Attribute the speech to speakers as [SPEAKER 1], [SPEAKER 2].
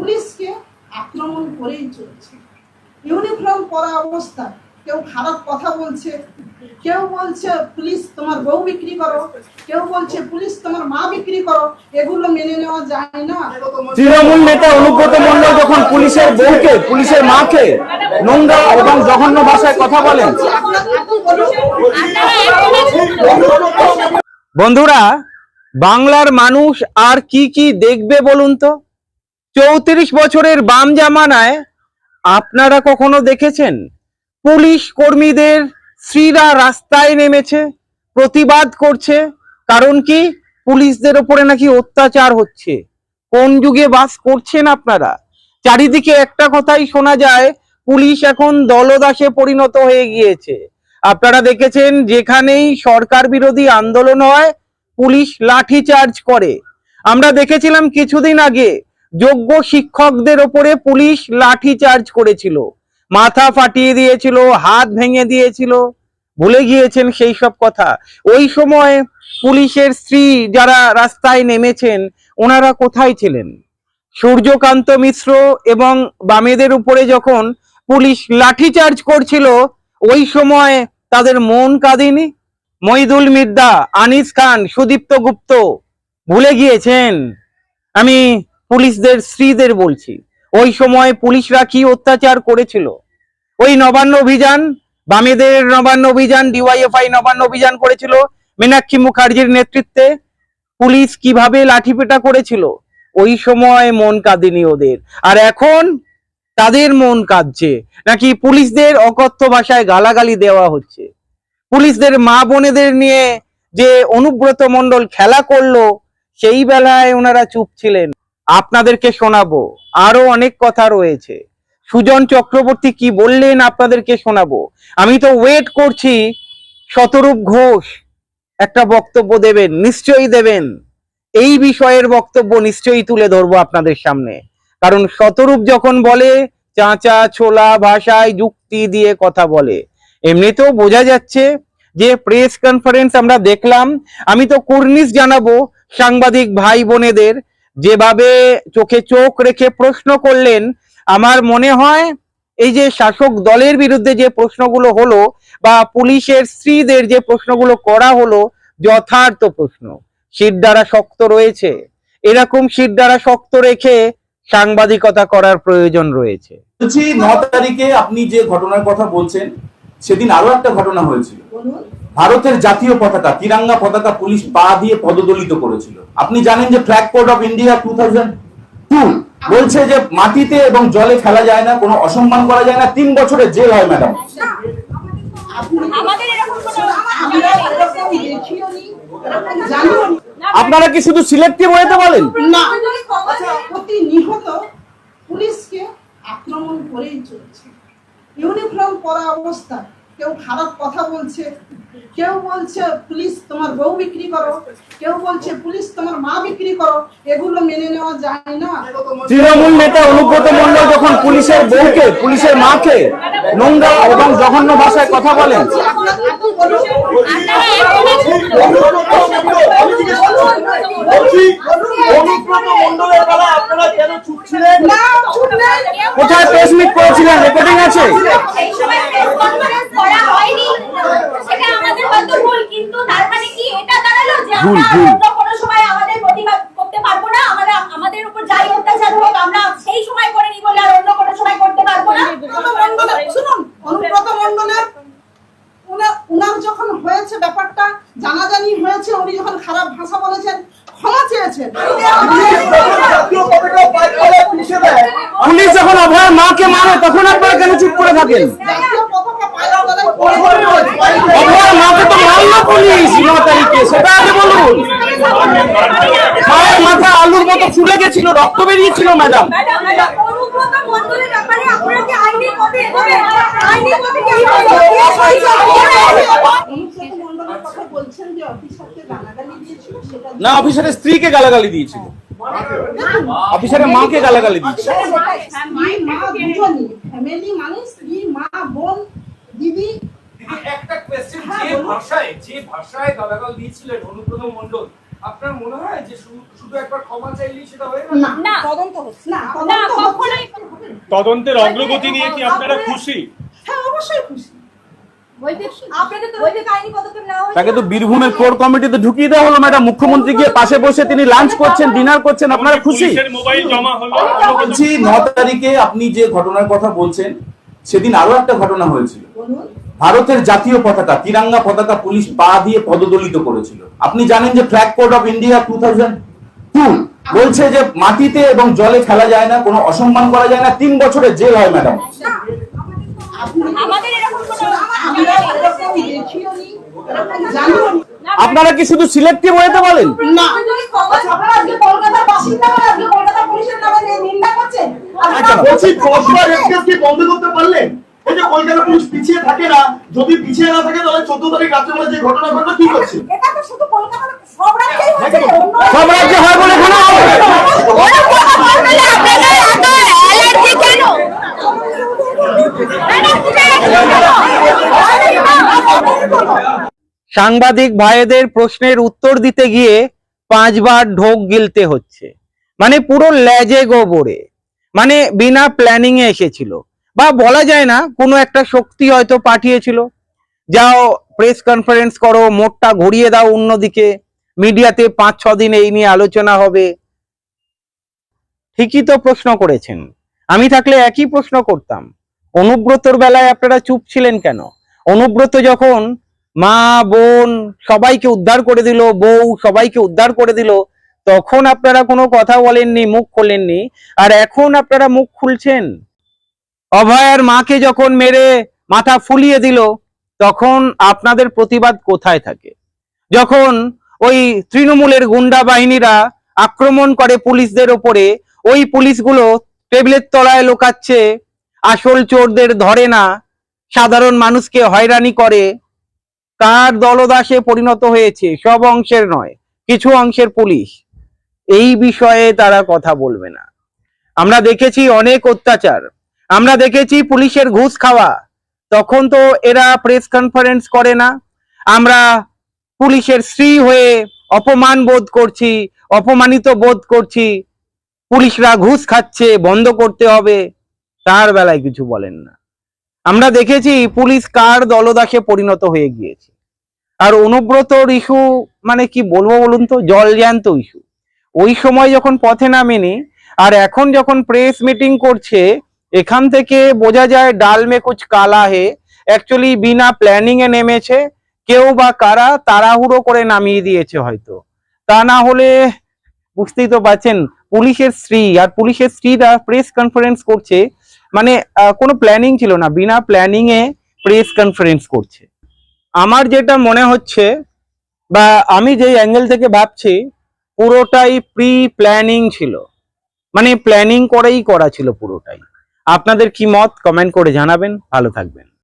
[SPEAKER 1] পুলিশকে আক্রমণ করেই চলছে। ইউনিফর্ম পরা অবস্থা। কেউ খারাপ কথা বলছে, কেউ বলছে, পুলিশ তোমার বউ বিক্রি করো। কেউ বলছে, পুলিশ তোমার মা বিক্রি করো। এগুলো মেনে নেওয়া যায় না।
[SPEAKER 2] তৃণমূল নেতা অনুব্রত মন্ডল যখন পুলিশের বউকে, পুলিশের মাকে নোংরা এবং জঘন্য ভাষায় কথা বলেন। বন্ধুরা, বাংলার মানুষ আর কি কি দেখবে বলুন তো? চৌত্রিশ বছরের বাম জামানায় আপনারা কখনো দেখেছেন? পুলিশ কর্মীদের স্ত্রীরা রাস্তায় নেমেছে, প্রতিবাদ করছে, কারণ কি পুলিশদের ওপরে নাকি অত্যাচার হচ্ছে। কোন যুগে বাস করছেন আপনারা? চারিদিকে একটা কথাই শোনা যায়, পুলিশ এখন দলদাসে পরিণত হয়ে গিয়েছে। আপনারা দেখেছেন, যেখানেই সরকার বিরোধী আন্দোলন হয়, পুলিশ লাঠি চার্জ করে। আমরা দেখেছিলাম কিছুদিন আগে যোগ্য শিক্ষকদের ওপরে পুলিশ লাঠি চার্জ করেছিল। মাথা ফাটিয়ে দিয়েছিল, হাত ভেঙে দিয়েছিল। ভুলে গিয়েছেন সেই সব কথা। ওই সময় পুলিশের স্ত্রী যারা রাস্তায় নেমেছেন, ওনারা কোথায় ছিলেন? সূর্যকান্ত মিশ্র এবং বামেদের উপরে যখন পুলিশ লাঠিচার্জ করছিল, ওই সময় তাদের মন কাঁদিনি? মইদুল মির্দা আনিস খান, সুদীপ্ত গুপ্ত, ভুলে গিয়েছেন? আমি পুলিশদের, স্ত্রীদের বলছি। ওই সময় পুলিশরা কি অত্যাচার করেছিল? ওই নবান্ন অভিযান, বামেদের নবান্ন অভিযান, ডিওয়াইএফআই নবান্ন অভিযান করেছিল মীনাক্ষী মুখার্জির নেতৃত্বে। পুলিশ কীভাবে লাঠিপেটা করেছিল? ওই সময় মন কাঁদেনি ওদের। আর এখন তাদের মন কাঁদছে। নাকি পুলিশদের অকথ্য ভাষায় গালাগালি দেওয়া হচ্ছে? পুলিশদের মা বোনেদের নিয়ে যে অনুব্রত মণ্ডল খেলা করল, সেই বেলায় ওনারা চুপ ছিলেন। আপনাদেরকে শোনাবো। আরও অনেক কথা রয়েছে। সুজন চক্রবর্তী কি বললেন আপনাদেরকে শোনাবো? আমি তো ওয়েট করছি শতরূপ ঘোষ একটা বক্তব্য দেবেন, নিশ্চয়ই দেবেন। এই বিষয়ের বক্তব্য নিশ্চয়ই তুলে ধরবো আপনাদের সামনে। কারণ শতরূপ যখন বলে, চাঁচা ছোলা ভাষায় যুক্তি দিয়ে কথা বলে। এমনিতেও বোঝা যাচ্ছে যে প্রেস কনফারেন্স আমরা দেখলাম। আমি তো কুর্নিশ জানাব সাংবাদিক ভাই বোনেদের যেভাবে চোখে চোখ রেখে প্রশ্ন করলেন আমার মনে হয় এই যে শাসক দলের বিরুদ্ধে যে প্রশ্নগুলো হলো বা পুলিশের স্ত্রীদের যে প্রশ্নগুলো করা হলো যথার্থ প্রশ্ন। শীত দ্বারা শক্ত রয়েছে। এরকম শীত দ্বারা শক্ত রেখে সাংবাদিকতা করার প্রয়োজন রয়েছে।
[SPEAKER 3] বলছি ন তারিখে আপনি যে ঘটনার কথা বলছেন সেদিন আরও একটা ঘটনা হয়েছিল।
[SPEAKER 1] বলুন।
[SPEAKER 3] ভারতের জাতীয় পতাকা তিরাঙ্গা পতাকা পুলিশ পা দিয়ে পদদলিত করেছিল। আপনি জানেন যে flag code of India two বলছে যে মাটিতে এবং জলে ফেলা যায় না কোনো অসম্মান করা যায় না তিন বছরের জেল হয় ম্যাডাম।
[SPEAKER 2] আপনারা কি শুধু সিলেক্টিভ ওয়েতে বলেন?
[SPEAKER 1] না। প্রতি নিহত পুলিশকে আক্রমণ করেই চলছে। ইউনিফর্ম পরা অবস্থা কেউ খারাপ কথা বলছে কেউ বলছে পুলিশ তোমার বউ বিক্রি করো। কেউ বলছে পুলিশ তোমার মা বিক্রি করো। এগুলো মেনে নেওয়া যায় না।
[SPEAKER 2] তৃণমূল নেতা অনুব্রত মন্ডল যখন পুলিশের বউকে পুলিশের মাকে নোংরা এবং জঘন্য ভাষায় কথা বলেন। কোথায় প্রেস মিট করেছিলেন? রেকর্ডিং আছে
[SPEAKER 4] সেই সময় প্রেস কনফারেন্স করা হয়নি সেটা আমাদের হয়তো ভুল কিন্তু তার মানে কি এটা দাঁড়াল যে
[SPEAKER 2] ভুল,
[SPEAKER 4] আমরা
[SPEAKER 2] ভুল।
[SPEAKER 4] কোনো সময় আমাদের প্রতিবাদ করতে পারব না আমরা আমাদের উপর যাই অত্যাচার হোক আমরা সেই সময় করে নি বলে আর অন্য কোনো সময় করতে পারব না।
[SPEAKER 1] শুনুন অনুব্রত মণ্ডলের উনার যখন হয়েছে ব্যাপারটা জানাজানি হয়েছে উনি যখন খারাপ ভাষা বলেছেন ক্ষমা চেয়েছেন।
[SPEAKER 2] পুলিশ যখন অভয়ের মাকে মারে তখন আপনারা কেন চুপ করে থাকেন?
[SPEAKER 1] জাতীয় পতাকা পায়রা তলায়
[SPEAKER 2] অভয়ের মাকে তো পুলিশ ন তারিখে সেটা আগে বলুন। মায়ের মাথা আলুর মতো ফুলে গেছিল, রক্ত বেরিয়েছিল, ম্যাডাম। না, অফিসারের স্ত্রীকে গালাগালি দিয়েছিল। অফিসারের মাকে গালাগালি দিয়েছিল।
[SPEAKER 1] ফ্যামিলি মানে মা, বোন, দিদি
[SPEAKER 5] একটা কোয়েশ্চেন
[SPEAKER 1] হ্যাঁ,
[SPEAKER 5] যে ভাষায় যে ভাষায় গালাগাল দিয়েছিলেন অনুব্রত মণ্ডল আপনার মনে হয় যে শুধু একবার ক্ষমা চাইলেই সেটা হয়ে
[SPEAKER 1] না। তদন্ত হচ্ছে। না।
[SPEAKER 4] কখনোই
[SPEAKER 6] তদন্তের অগ্রগতি নিয়ে কি আপনারা খুশি?
[SPEAKER 1] হ্যাঁ অবশ্যই খুশি।
[SPEAKER 3] তাকে তো বীরভূমের কোর কমিটিতে ঢুকিয়ে দেওয়া হলো ম্যাডাম। মুখ্যমন্ত্রী গিয়ে পাশে বসে তিনি লাঞ্চ করছেন ডিনার করছেন আপনারা খুশি?
[SPEAKER 6] মোবাইল জমা
[SPEAKER 3] বলছি ন তারিখে আপনি যে ঘটনার কথা বলছেন সেদিন আরও একটা ঘটনা হয়েছিল।
[SPEAKER 1] বলুন।
[SPEAKER 3] ভারতের জাতীয় পতাকা তিরাঙ্গা পতাকা পুলিশ পা দিয়ে পদদলিত করেছিল। আপনি জানেন যে flag code of India two thousand two বলছে যে মাটিতে এবং জলে খেলা যায় না কোনো অসম্মান করা যায় না তিন বছরের জেল হয় ম্যাডাম। আপনারা কি শুধু সিলেক্টিভ হয়েতে বলেন?
[SPEAKER 1] না। আচ্ছা, আপনারা আজকে কলকাতার বাসিন্দা আজকে কলকাতা পুলিশের নামে নি- নিন্দা করছেন আপনারা
[SPEAKER 7] বলছি দশবার রেপকেস কি বন্ধ করতে পারলেন এই যে কলকাতা পুলিশ পিছিয়ে থাকে না যদি পিছিয়ে না থাকে তাহলে চোদ্দ তারিখ রাত্রেবেলা যে ঘটনা ঘটলো কি করছে?
[SPEAKER 1] এটা তো শুধু কলকাতার সব রাজ্যেই হচ্ছে
[SPEAKER 3] সব রাজ্যে হয় বলে এখানে হবে
[SPEAKER 4] ওরা কথা বললে আপনাদের এত অ্যালার্জি কেন?
[SPEAKER 2] সাংবাদিক ভাইদের প্রশ্নের উত্তর দিতে গিয়ে পাঁচবার ঢোক গিলতে হচ্ছে। মানে পুরো লেজে গোবরে। মানে বিনা প্ল্যানিং এ এসেছিল। বা বলা যায় না, কোনো একটা শক্তি হয়তো পাঠিয়েছিল। যাও প্রেস কনফারেন্স করো, মোটটা ঘুরিয়ে দাও অন্যদিকে। মিডিয়াতে পাঁচ, ছ দিন এই নিয়ে আলোচনা হবে। ঠিকই তো প্রশ্ন করেছেন। আমি থাকলে একই প্রশ্ন করতাম। অনুব্রতর বেলায় আপনারা চুপ ছিলেন কেন? অনুব্রত যখন মা, বোন সবাইকে উদ্ধার করে দিল, বউ সবাইকে উদ্ধার করে দিল, তখন আপনারা কোনো কথা বলেননি, মুখ খোলেননি। আর এখন আপনারা মুখ খুলছেন। অভয়ার মাকে যখন মেরে মাথা ফুলিয়ে দিল, তখন আপনাদের প্রতিবাদ কোথায় থাকে? যখন ওই তৃণমূলের গুন্ডা বাহিনীরা আক্রমণ করে পুলিশদের ওপরে, ওই পুলিশগুলো টেবিলের তলায় লোকাচ্ছে, আসল চোরদের ধরে না, সাধারণ মানুষকে হয়রানি করে, কার দলদাসে পরিণত হয়েছে, সব অংশের নয়, কিছু অংশের পুলিশ। এই বিষয়ে তারা কথা বলবে না। আমরা দেখেছি অনেক অত্যাচার। আমরা দেখেছি পুলিশের ঘুষ খাওয়া। তখন তো এরা প্রেস কনফারেন্স করে না। আমরা পুলিশের স্ত্রী হয়ে অপমান বোধ করছি, অপমানিত বোধ করছি। পুলিশরা ঘুষ খাচ্ছে, বন্ধ করতে হবে। তার বেলায় কিছু বলেন না। আমরা দেখেছি পুলিশ কার দলদাসে পরিণত হয়ে গিয়েছে। আর অনুব্রতর ইস্যু মানে কি বলব বলুন তো, জল জ্যান্ত ইস্যু ওই সময় যখন পথে নামেনি, আর এখন যখন প্রেস মিটিং করছে এখান থেকে বোঝা যায় ডাল মে কুচ কালা হে। অ্যাকচুয়ালি বিনা প্ল্যানিং এ নেমেছে। কেউ বা কারা তাড়াহুড়ো করে নামিয়ে দিয়েছে হয়তো। তা না হলে বুঝতেই তো পারছেন, পুলিশের স্ত্রী আর পুলিশের স্ত্রীরা প্রেস কনফারেন্স করছে মানে কোনো প্ল্যানিং ছিল না। বিনা প্ল্যানিং এ প্রেস কনফারেন্স করছে। আমার যেটা মনে হচ্ছে বা আমি যে অ্যাঙ্গেল থেকে ভাবছি, পুরোটাই প্রি প্ল্যানিং ছিল। মানে প্ল্যানিং করেই করা ছিল পুরোটাই। আপনাদের কি মত? কমেন্ট করে জানাবেন। ভালো থাকবেন।